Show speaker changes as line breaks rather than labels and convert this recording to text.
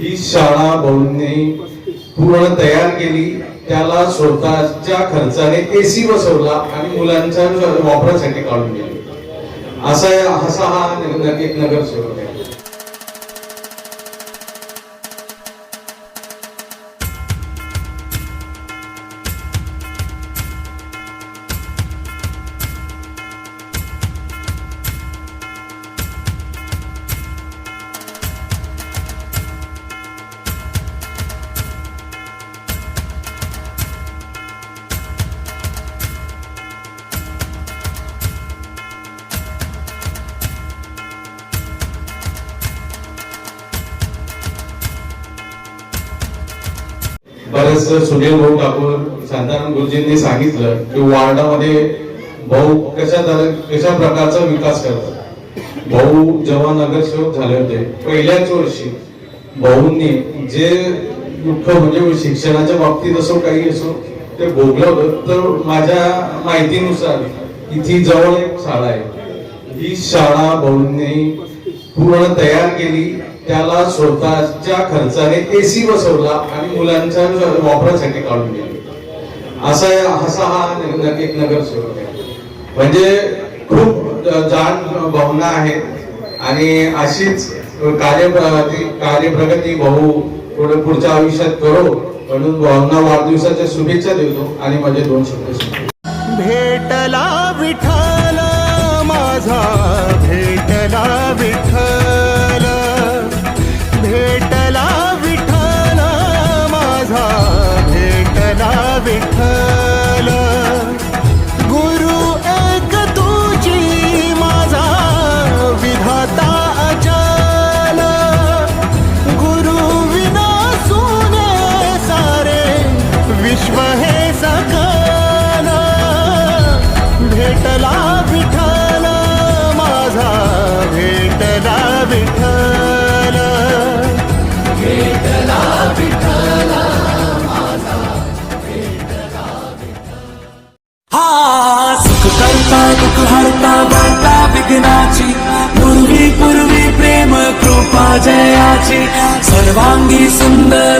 ही शाळा भाऊंनी पूर्ण तयार केली. त्याला स्वतःच्या खर्चाने एसी बसवला आणि मुलांच्या वापरासाठी काढून गेले असा असा हा नगर नगरसेवक आहे. बरेच सुनील भाऊ ठाकूर शांताराम गुरुजींनी सांगितलं की वार्डामध्ये भाऊ कशा कशा प्रकारचा विकास करतात. भाऊ जेव्हा नगरसेवक झाले होते पहिल्याच वर्षी भाऊंनी जे दुःख म्हणजे शिक्षणाच्या बाबतीत असो काही असो ते भोगलं होतं. तर माझ्या माहितीनुसार इथे जवळ एक शाळा आहे. ही शाळा भाऊंनी पूर्ण तयार केली. त्याला स्वतःच्या खर्चाने एसी बसवला आणि मुलांच्या वापरासाठी काढून गेले असा असा हा एक नगरसेवक आहे. म्हणजे खूप जाण भावना आहेत आणि अशीच कार्य कार्यप्रगती भाऊ थोडं पुढच्या आयुष्यात करो. म्हणून भावना वाढदिवसाच्या शुभेच्छा देतो आणि माझे दोन शब्द
भेटला विश्व हे सकल भेटला विठ्ठल माझा भेटला विठ्ठल.
हा सुख करता दुःख हरता वार्ता विघ्नाची. पूर्वी पूर्वी प्रेम कृपा जयाची. सर्वांगी सुंदर